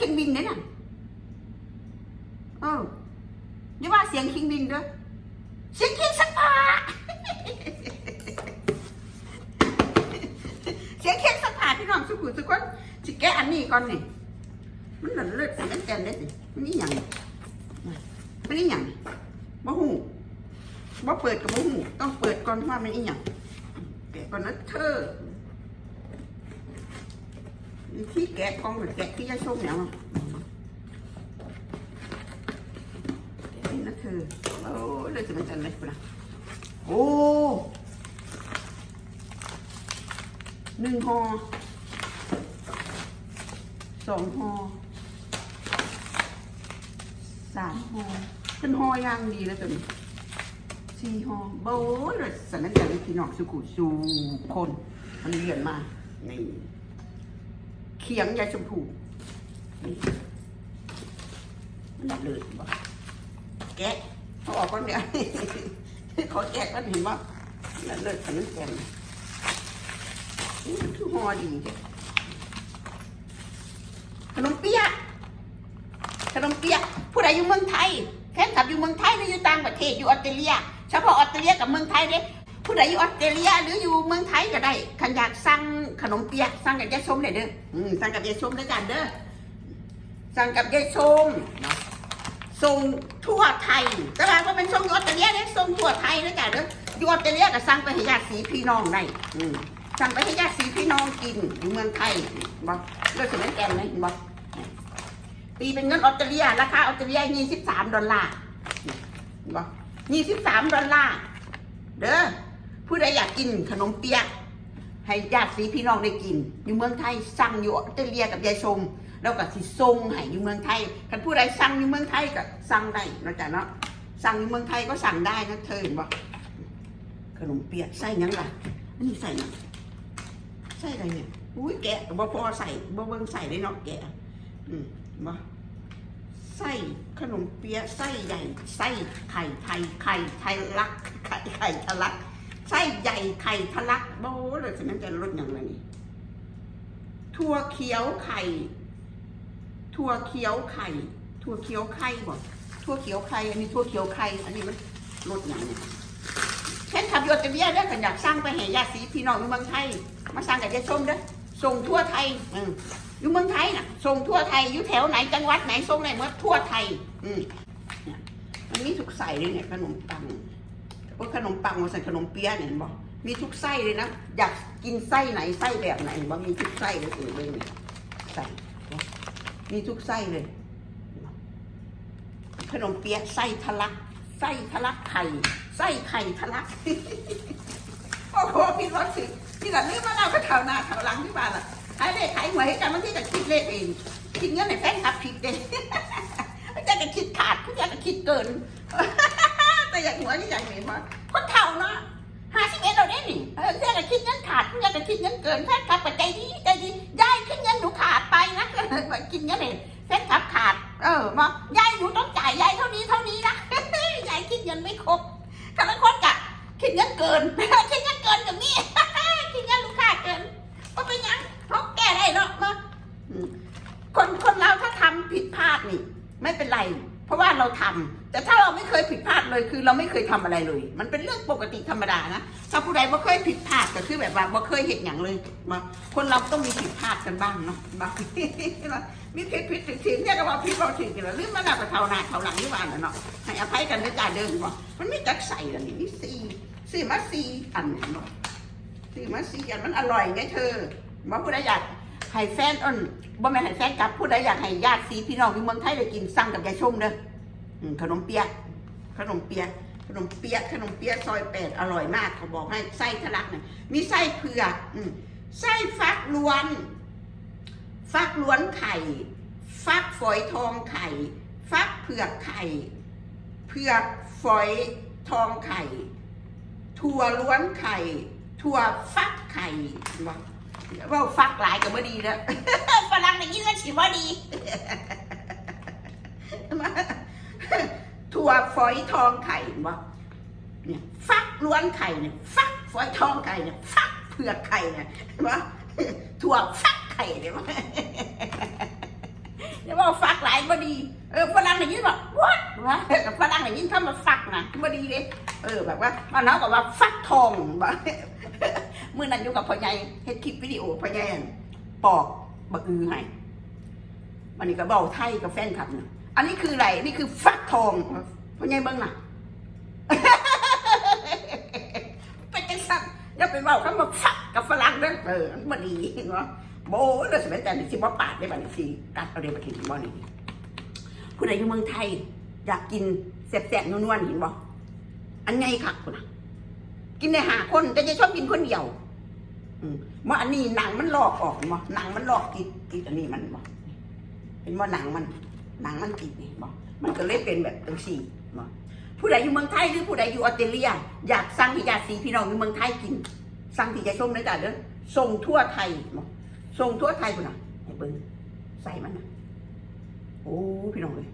คิงบินเนี่ยน่ะเอออย่ว่าเสียงคิงบินด้อเสียงคิงสักผ้าเสียงค้กสักผ่าพี่น้องสุขุสุขคนสิแกะอันนี้ก่อนนี่มันหล่นเลือดแต่มันแกนได้สิมันนี่หยังมันนี่หยังบ่หูบ่เปิดกับบ่หูต้องเปิดก่อนว่ามันนี่หยังแกก่อนนะเธอ ที่แกะกองหรือแกะที่ยาชมเนี่ยแกะนี่นะเธอโอ้เลยจะมันจะอะไรกูล่ะโอ้หนึ่งห่อสองห่อสามห่อเป็นห่อย่างดีแล้วตัวนี้สี่ห่อโบ้เลยสันนิษฐานพี่น้องสุขุสูคนมันเรียนมานี่เขียงยาชมพูนี่มันเลยบ่แกะเขาออกก่อนเดี๋ยวเขาแกะก็เห็นว่าแล้วเลิศสันนิษฐานนี่มันคือหอดีเด้ขนมเปี๊ยะขนมเปี๊ยะผู้ใดอยู่เมืองไทยแฟนคลับอยู่เมืองไทยหรืออยู่ต่างประเทศอยู่ออสเตรเลียเฉพาะออสเตรเลียกับเมืองไทยเด้ ผู้ใดอยู่ออสเตรเลียหรืออยู่เมืองไทยก็ได้ขันอยากสั่งขนมเปี๊ยะสั่งกับยายส้มได้เด้ออืมสั่งกับยายส้มด้วยกันเด้อสั่งกับยายส้มเนาะส่งทั่วไทยแต่ว่าเป็นส่งอยู่อสเตรเลียเด้ส่งทั่วไทยด้วยกันเด้ออยู่ออสเตรเลียก็สั่งไปให้ญาติสีพี่น้องได้อืมสั่งไปให้ญาติสีพี่น้องกินอยู่เมืองไทยบอกเลือกสมัยแกนไหมบอกตีเป็นเงินออสเตรเลียราคาออสเตรเลียยี่สิบสามดอลลาร์บอกยี่สิบสามดอลลาร์เด้อ ผู้ใดอยากกินขนมเปี๊ยะให้ญาติสีพี่น้องได้กิน อยู่เมืองไทยสั่งอยู่ออสเตรเลียกับยายชม แล้วก็สิส่งให้อยู่เมืองไทยคันผู้ใดสั่งอยู่เมืองไทยก็สั่งได้นะจ๊ะเนาะสั่งอยู่เมืองไทยก็สั่งได้นะเธอเห็นบอกขนมเปี๊ยะใส่ยังล่ะอันนี้ใส่ยังใส่อะไรเนี่ยอุ้ยแกะบ่พอใส่บ่เบิ่งใส่ได้เนาะแกะอืมบ่ไส้ขนมเปี๊ยะไส้ใหญ่ไส้ไข่ไทยไข่ไทยลักไข่ไข่ทะลัก ไส้ใหญ่ไข่ทะลักโบ้เลยฉะนั้นจะรสอย่างไรนี่ถั่วเขียวไข่ ถั่วเขียวไข่ ถั่วเขียวไข่บ่ถั่วเขียวไข่ อันนี้ถั่วเขียวไข่ อันนี้มันรสอย่างนี้เช่นขับยอดจะเบี้ยได้อกันอยากสร้างไปให้ญาติสีพี่น้องอยู่เมืองไทย มาสั่งกับยายส้มเด้อส่งทั่วไทยอือยู่เมืองไทยน่ะ ส่งทั่วไทยอยู่แถวไหนจังหวัดไหนส่งไหนเมื่อทั่วไทย อืมเนี่ยมันมีทุกใส่เลยเนี่ยขนมปัง ว่าขนมปังมาใส่ขนมเปี๊ยะเนี่ยเห็นบอกมีทุกไส้เลยนะ อยากกินไส้ไหนไส้แบบไหนบอกมีทุกไส้เลยสิเลยเนี่ยใส่มีทุกไส้เลย ขนมเปี๊ยะไส้ทะลัก ไส้ทะลักไข่ ไส้ไข่ทะลัก โอ้โหพี่รถสิพี่หลังนี่มาเอาก็แถวหน้าแถวหลังที่บ้านล่ะขายเลขขายหวยให้กันบางทีก็คิดเลขเองคิดเงินในแฟนคลับผิดเด้ไม่ใช่ก็คิดขาดไม่ใช่ก็คิดเกิน หัวนี่อยากเห็นว่าคนเท่าเนาะห้าสิบเอ็ดเราได้หนี่เออไม่ใช่ก็คิดเงินขาดไม่ใช่ก็คิดเงินเกินแฟนคลับปัจจัยดีใจดียายขึ้นเงินหนูขาดไปนะกินเงินเองแฟนคลับขาด เออมายายหนูต้องจ่ายยายเท่านี้เท่านี้นะยายคิดเงินไม่ครบแต่ละคนกะคิดเงินเกินคิดเงินเกินกับนี่คิดเงินลูกค้าเกินว่าเป็นยังเพราแก้ได้เนาะมาคนคนเราถ้าทำผิดพลาดนี่ ไม่เป็นไร เพราะว่าเราทำแต่ถ้าเราไม่เคยผิดพลาดเลยคือเราไม่เคยทำอะไรเลย มันเป็นเรื่องปกติธรรมดานะถ้าผู้ใดไม่เคยผิดพลาดก็คือแบบว่าไม่เคยเห็นอย่างเลยมาคนเราต้องมีผิดพลาดกันบ้างเนาะบางทีมีผิดผิดถึงถึงเนี่ยก็ว่าผิดเราถึงกันแล้วหรือมันเอาไปเท่าหน้าเท่าหลังนี่ว่าเนาะให้อภัยกันด้วยการเดินว่ามันไม่จักใส่แล้วนี่นี่สี่สี่มาสี่อันเนาะซื้อมาสี่อันมันอร่อยไงเธอมาผู้ใดอยาก ให้แฟนอ้นบ่แม่นให้แฟนกลับผู้ใดอยากให้ญาติสีพี่น้องอยู่เมืองไทยได้กินสั่งกับยายชมเด้ออืมขนมเปี๊ยะขนมเปี๊ยะขนมเปี๊ยะขนมเปี๊ยะซอยแปดอร่อยมากเขาบอกให้ไส้ทะลักเนี่ยมีไส้เผือกอืมไส้ฟักล้วน ฟักล้วนไข่ ฟักฝอยทองไข่ ฟักเผือกไข่ เผือกฝอยทองไข่ ถั่วล้วนไข่ ถั่วฟักไข่ว่า ว่าฟักหลายกับบ่ดีแล้วฝรั่งได้ยินแล้วสิบ่ดีถั่วฝอยทองไข่ว่เนี่ยฟักล้วนไข่เนี่ยฟักฝอยทองไข่เนี่ยฟักเผือกไข่เนี่ยว่าถั่วฟักไข่เนี่ยว่าจะว่าฟักหลายบ่ดีเออฝรั่งได้ยินว่า what วะฝรั่งได้ยินคำว่าฟักนะบ่ดีเด้เออแบบว่ามันเอากับว่าฟักทองบ่ เมื้อนั้นอยู่กับพ่อใหญ่เฮ็ดคลิปวิดีโอพ่อใหญ่ปอกบักอือให้วันนี้ก็เว้าไทยกับแฟนคลับนะอันนี้คืออะไรนี่คือฟักทองพ่อใหญ่เบิ่งน่ะไปจังซั่นอย่าไปเว้าคำว่าฟักกับฝรั่งเด้อเออมันดีเนาะโบ้แล้วสมัยแต่นี่สิบว่าปาดได้บัดนี้สิกัดเอาเดี๋ยวไปกินบ่นี่ผู้ใดอยู่เมืองไทย อยากกินแซ่บๆนวลๆเห็นบ่อันไงคักพุ่นน่ะกินได้หาคนแต่จะชอบกินคนเดียว มว่าอันนี้หนังมันหลอกออกบ่หนังมันหลอกกินกินอันนี้มันบ่เห็นว่าหนังมัน หนังมันกินนี่บ่มันก็เลยเป็นแบบจังซี่บ่ผู้ใดอยู่เมืองไทยหรือผู้ใดอยู่ออสเตรเลีย อยากสั่งที่ญาสีพี่น้องอยู่เมืองไทยกินสั่งที่จะชมเลยจ้ะเด้อส่งทั่วไทยบ่ส่งทั่วไทยพุ่นน่ะให้เบิ่งใส่มันนะโอ้พี่น้องเอ้ย